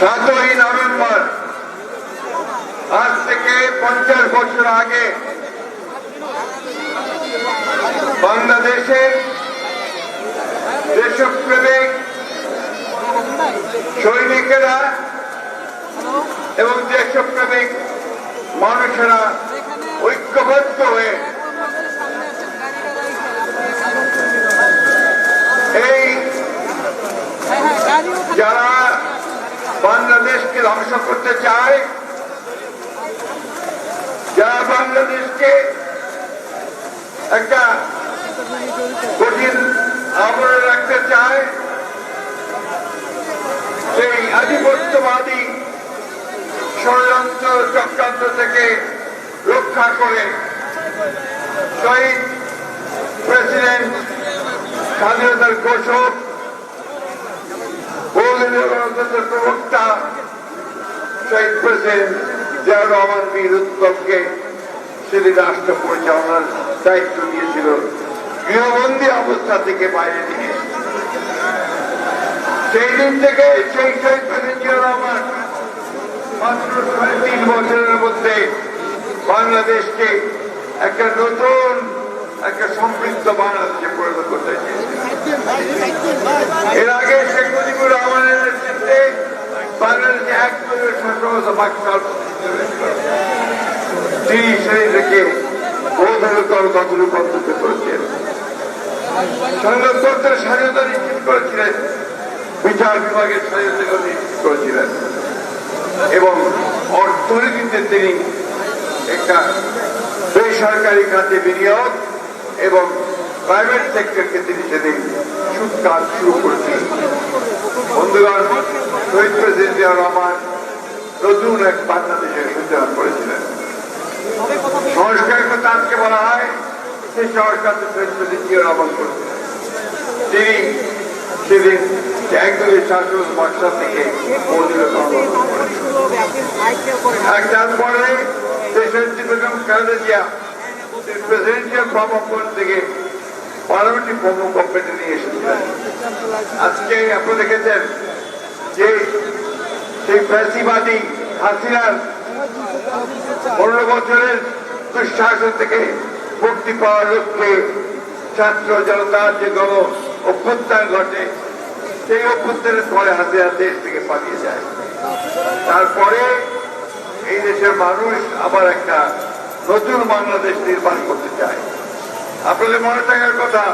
সাতই নভেম্বর। আজ থেকে পঞ্চাশ বছর আগে বাংলাদেশের দেশপ্রেমিক সৈনিকেরা এবং দেশপ্রেমিক মানুষেরা ঐক্যবদ্ধ হয়ে এই যারা বাংলাদেশকে ধ্বংস করতে চায় যারা বাংলাদেশকে একটা কঠিন আবরণে রাখতে চায়, সেই আধিপত্যবাদী ষড়যন্ত্র চক্রান্ত থেকে রক্ষা করে শহীদ প্রেসিডেন্ট স্বাধীনতার ঘোষক গৃহবন্দী অবস্থা থেকে বাইরে নিয়ে। সেই দিন থেকে সেই তিন বছরের মধ্যে বাংলাদেশকে একটা নতুন, একটা সমৃদ্ধ বাংলাদেশে পরিণত করতে এর আগে শেখ মুজিবুর রহমানের নেতৃত্বে বাংলাদেশে এক পাকিস্তান তিনি সেই রূপান্তরিত সংবাদপত্রের স্বাধীনতা নিশ্চিত করেছিলেন বিচার বিভাগের স্বাধীনতা নিশ্চিত করেছিলেন এবং অর্থনীতিতে তিনি একটা বেসরকারি খাতে বিনিয়োগ এবং প্রাইভেট সেক্টরকে তিনি সেদিন সুদ কাজ শুরু করেছিলেন। বন্ধুগণ, শহীদ প্রেসিডেন্ট রহমান নতুন এক বাংলাদেশের সূচনা করেছিলেন। সংস্কার কথা আজকে বলা হয় সেই সংস্কার প্রেসিডেন্ট রহমান করেছিলেন তিনি সেদিন একদলের শাসক বাক্সা থেকে তারপরে দেশনেত্রী বেগম খালেদা জিয়া প্রেসিডেন্সিয়াল ফর্ম থেকে পার্লামেন্টারি ফর্ম অফ নিয়ে এসেছিলেন। আজকে আপনারা দেখেছেন যে সেই ফ্যাসিবাদী হাসিনার পনেরো বছরের দুঃশাসন থেকে মুক্তি পাওয়ার লক্ষ্যে ছাত্র জনতার যে গণ অভ্যুত্থান ঘটে, সেই অভ্যুত্থানের পরে হাসিনা দেশ থেকে পালিয়ে যায়। তারপরে এই দেশের মানুষ আবার একটা নতুন বাংলাদেশ নির্মাণ করতে চায়। আপনাদের মনে থাকার কথা,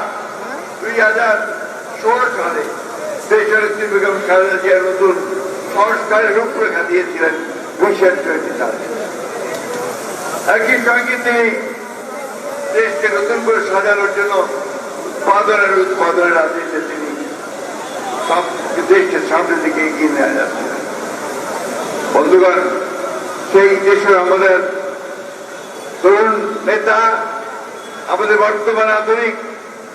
দুই হাজার ষোলো সালে দেশের বেগম খালেদা জিয়ার নতুন সংস্কারের রূপরেখা দিয়েছিলেন মিশন টোয়েন্টি একই সঙ্গে তিনি দেশকে নতুন করে সাজানোর জন্য উৎপাদনের উৎপাদনের আদেশে তিনি দেশকে সামনের দিকে এগিয়ে নেওয়া যাচ্ছিলেন বন্ধুগণ সেই দেশের আমাদের তরুণ নেতা আমাদের বর্তমান আধুনিক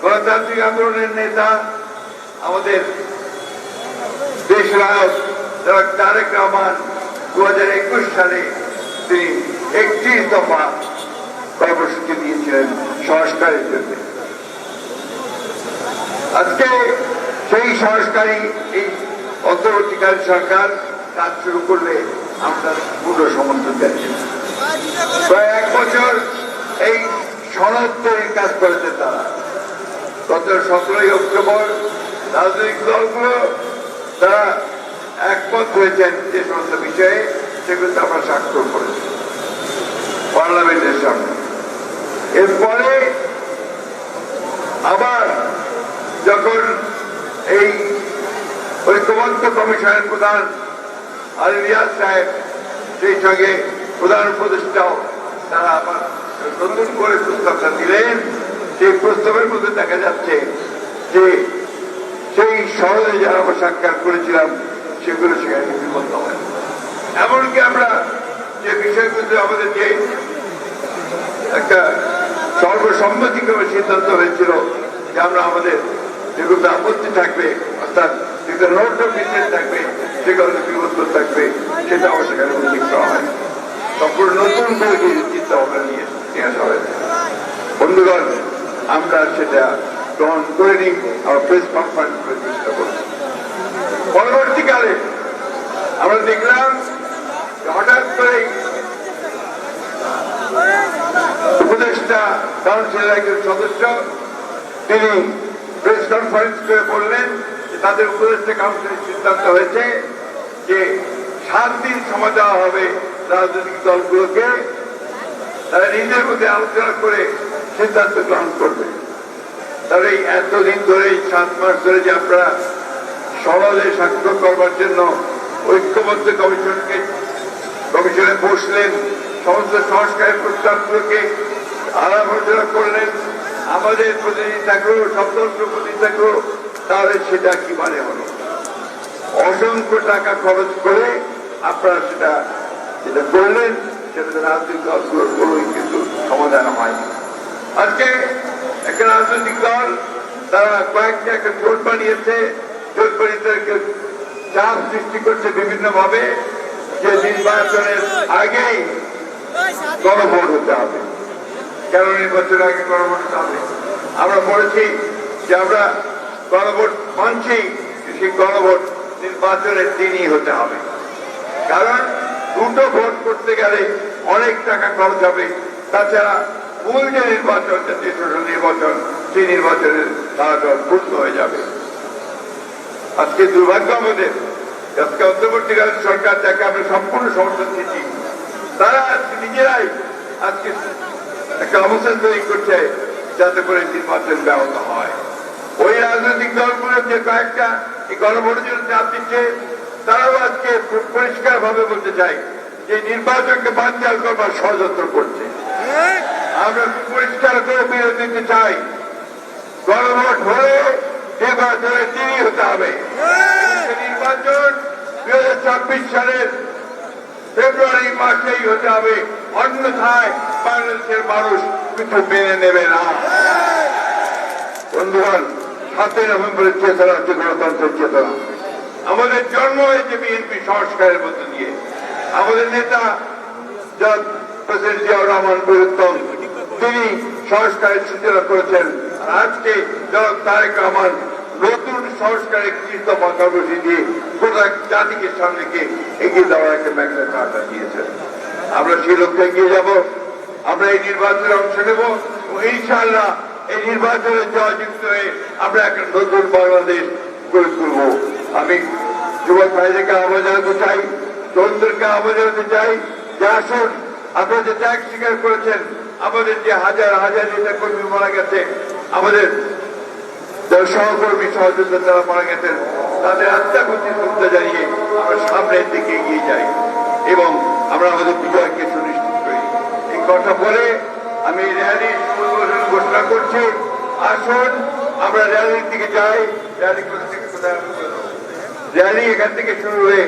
গণতান্ত্রিক আন্দোলনের নেতা আমাদের দেশ নায়ক তারেক রহমান দু হাজার একুশ সালে তিনি একত্রিশ দফা কর্মসূচি দিয়েছিলেন সংস্কারের জন্য। আজকে সেই সংস্কারী এই অন্তর্বর্তীকালীন সরকার কাজ শুরু করলে আমরা পূর্ণ সমর্থন দিচ্ছি প্রায় এক বছর এই সনদ তৈরির কাজ করেছে তারা। গত সতেরোই অক্টোবর রাজনৈতিক দলগুলো তারা একমত হয়েছেন যে সমস্ত বিষয়ে সেগুলো আমরা স্বাক্ষর করেছি, পার্লামেন্টের সামনে। এরপরে আবার যখন এই ঐক্যবদ্ধ কমিশনের প্রধান আলী রিয়াজ সাহেব, সেই সঙ্গে প্রধান উপদেষ্টাও তারা আবার নতুন করে প্রস্তাবটা দিলেন, সেই প্রস্তাবের মধ্যে দেখা যাচ্ছে যে সেই শহরে যারা আমরা সাক্ষাৎ করেছিলাম সেগুলো সেখানে লিপিবদ্ধ হয় এমনকি আমরা যে বিষয়গুলো আমাদের যে একটা সর্বসম্মতিক্রমে সিদ্ধান্ত হয়েছিল যে আমরা আমাদের যেগুলো আপত্তি থাকবে, অর্থাৎ যেগুলো অফ ইন্টারেস্ট থাকবে, সেগুলো লিপিবদ্ধ থাকবে সেটাও সেখানে উল্লেখ করা হয়। সম্পূর্ণ নতুন করে চিন্তা ভাবনা নিয়ে নিয়ে আসা হয়েছে। বন্ধুগণ, আমরা সেটা গ্রহণ করে নিই আমার প্রেস কনফারেন্স করে চেষ্টা করছি। পরবর্তীকালে আমরা দেখলাম হঠাৎ করেই উপদেষ্টা কাউন্সিলের একজন সদস্য, তিনি প্রেস কনফারেন্স করে বললেন তাদের উপদেষ্টা কাউন্সিলের সিদ্ধান্ত হয়েছে যে সাত দিন সময় দেওয়া হবে রাজনৈতিক দলগুলোকে। তারা নিজের মধ্যে আলোচনা করে সিদ্ধান্ত গ্রহণ করবে। তাহলে এতদিন ধরে সাত মাস ধরে যে আপনারা সরলে স্বাক্ষর করবার জন্য ঐক্যবদ্ধ কমিশনকে, কমিশনে বসলেন, সমস্ত সংস্কারের প্রস্তাবগুলোকে আলোচনা করলেন। আমাদের প্রতিনিধি থাকল স্বতন্ত্র প্রতিনিধি থাকল, তাহলে সেটা কি মানে হলো? অসংখ্য টাকা খরচ করে আপনারা সেটা, যেটা করলেন, সেটা রাজনৈতিক দলগুলোর কোনোই কিন্তু সমাধান হয়নি আজকে একটা রাজনৈতিক দল, তারা কয়েকটা একটা জোট বানিয়েছে জোট চাপ সৃষ্টি করছে বিভিন্ন ভাবে যে নির্বাচনের আগেই গণভোট হতে হবে। কেন নির্বাচনের আগে গণভোট হতে হবে? আমরা বলেছি যে আমরা গণভোট মানছি সেই গণভোট নির্বাচনের দিনই হতে হবে। কারণ দুটো ভোট করতে গেলে অনেক টাকা খরচ হবে। তাছাড়া মূল যে নির্বাচন জাতীয় সংসদ নির্বাচন, সেই নির্বাচনের ধারাটা পূর্ণ হয়ে যাবে। আজকে দুর্ভাগ্য আমাদের। আজকে অন্তর্বর্তীকালীন সরকার যাকে আমরা সম্পূর্ণ সমর্থন দিচ্ছি, তারা আজকে নিজেরাই আজকে একটা অবস্থান তৈরি করছে যাতে করে নির্বাচন ব্যাহত হয়। ওই রাজনৈতিক দলগুলো যে কয়েকটা এই গণভোটের জন্য চাপ দিচ্ছে তারাও আজকে পরিষ্কার ভাবে বলতে চাই যে নির্বাচনকে বানচাল করবার ষড়যন্ত্র করছে। আমরা পরিষ্কার করে বিরোধ দিতে চাই। গণভোট হলে নির্বাচনের দিনই হতে হবে। সে নির্বাচন দুই হাজার ছাব্বিশ সালের ফেব্রুয়ারি মাসেই হতে হবে। অন্যথায় বাংলাদেশের মানুষ কিছু মেনে নেবে না। বন্ধুগণ সাতই নভেম্বরের চেতনা হচ্ছে গণতন্ত্রের চেতনা। আমাদের জন্ম হয়েছে বিএনপি সংস্কারের মধ্যে দিয়ে। আমাদের নেতা প্রেসিডেন্ট জিয়াউর রহমান বীরুত্তম তিনি সংস্কারের সূচনা করেছেন। আজকে জনাব তারেক রহমান নতুন সংস্কারের কৃতজ্ঞ কর্মসূচি দিয়ে গোটা জাতিকে সামনেকে এগিয়ে দেওয়ার একটা ম্যাগনা কার্ডটা দিয়েছেন আমরা সেই লক্ষ্যে এগিয়ে যাব, আমরা এই নির্বাচনে অংশ নেব এবং ইনশাআল্লাহ এই নির্বাচনে জয়যুক্ত হয়ে আমরা একটা নতুন বাংলাদেশ গড়ে তুলব। আমি যুবক ভাইদেরকে আহ্বান জানাতে চাই তরুণদেরকে আহ্বান জানাতে চাই যে আসুন, আপনারা যে ত্যাগ স্বীকার করেছেন, আমাদের যে হাজার হাজার নেতা কর্মী মারা গেছে আমাদের যারা সহকর্মী সহযোগিতা যারা মারা গেছেন, তাদের আত্মাগতির মুক্ত জানিয়ে আমরা সামনের দিকে এগিয়ে যাই এবং আমরা আমাদের বিজয়কে সুনিশ্চিত করি। এই কথা বলে আমি র্যালি ঘোষণা করছি। আসুন, আমরা র্যালির দিকে যাই। র্যালি র্যালি এখান থেকে শুরু হয়ে